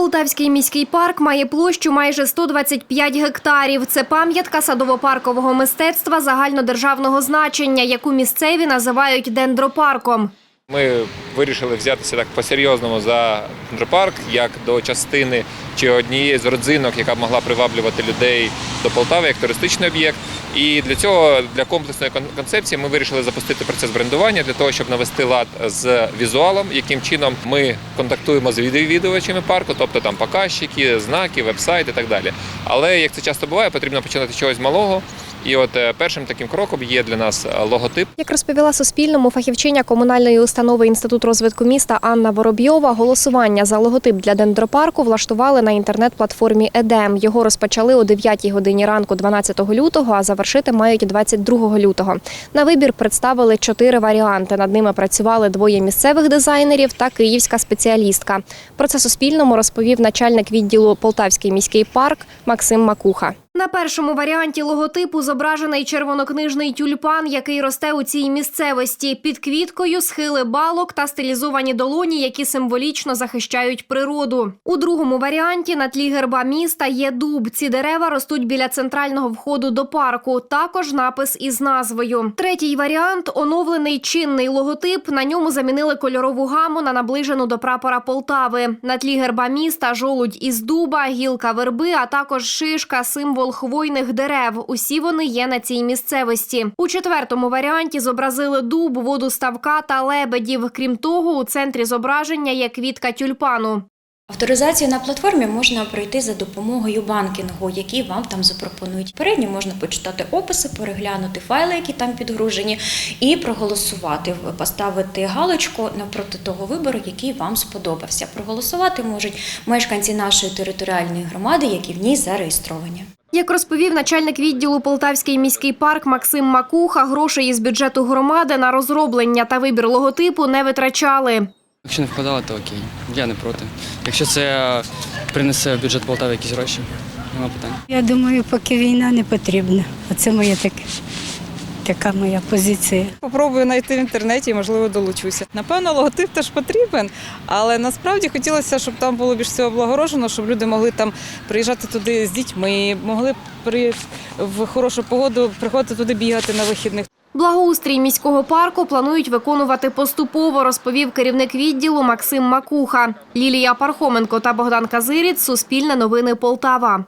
Полтавський міський парк має площу майже 125 гектарів. Це пам'ятка садово-паркового мистецтва загальнодержавного значення, яку місцеві називають дендропарком. Ми вирішили взятися так по-серйозному за дендропарк, як до частини чи однієї з родзинок, яка б могла приваблювати людей до Полтави як туристичний об'єкт. І для цього, для комплексної концепції, ми вирішили запустити процес брендування для того, щоб навести лад з візуалом, яким чином ми контактуємо з відвідувачами парку, тобто там показчики, знаки, веб-сайт і так далі. Але як це часто буває, потрібно починати чогось малого. І от е, першим таким кроком є для нас е, логотип. Як розповіла Суспільному фахівчиня комунальної установи Інститут розвитку міста Анна Воробйова, голосування за логотип для дендропарку влаштували на інтернет-платформі Едем. Його розпочали о 9 годині ранку 12 лютого, а завершити мають 22 лютого. На вибір представили чотири варіанти. Над ними працювали двоє місцевих дизайнерів та київська спеціалістка. Про це Суспільному розповів начальник відділу Полтавський міський парк Максим Макуха. На першому варіанті логотипу зображений червонокнижний тюльпан, який росте у цій місцевості. Під квіткою схили балок та стилізовані долоні, які символічно захищають природу. У другому варіанті на тлі герба міста є дуб. Ці дерева ростуть біля центрального входу до парку. Також напис із назвою. Третій варіант оновлений чинний логотип. На ньому замінили кольорову гаму на наближену до прапора Полтави. На тлі герба міста жолудь із дуба, гілка верби, а також шишка, символ хвойних дерев. Усі вони є на цій місцевості. У четвертому варіанті зобразили дуб, воду ставка та лебедів. Крім того, у центрі зображення є квітка тюльпану. Авторизацію на платформі можна пройти за допомогою банкінгу, який вам там запропонують. Передньо можна почитати описи, переглянути файли, які там підгружені, і проголосувати, поставити галочку напроти того вибору, який вам сподобався. Проголосувати можуть мешканці нашої територіальної громади, які в ній зареєстровані. Як розповів начальник відділу Полтавський міський парк Максим Макуха, грошей із бюджету громади на розроблення та вибір логотипу не витрачали. Якщо не вкладали, то окей. Я не проти. Якщо це принесе в бюджет Полтави якісь гроші, нема питань. Я думаю, поки війна не потрібна. Оце моє таке, така моя позиція. Попробую знайти в інтернеті і, можливо, долучуся. Напевно, логотип теж потрібен, але насправді хотілося, щоб там було більш всього облагорожено, щоб люди могли там приїжджати туди з дітьми, могли при в хорошу погоду приходити туди бігати на вихідних. Благоустрій міського парку планують виконувати поступово, розповів керівник відділу Максим Макуха. Лілія Пархоменко та Богдан Казиріць. Суспільне новини Полтава.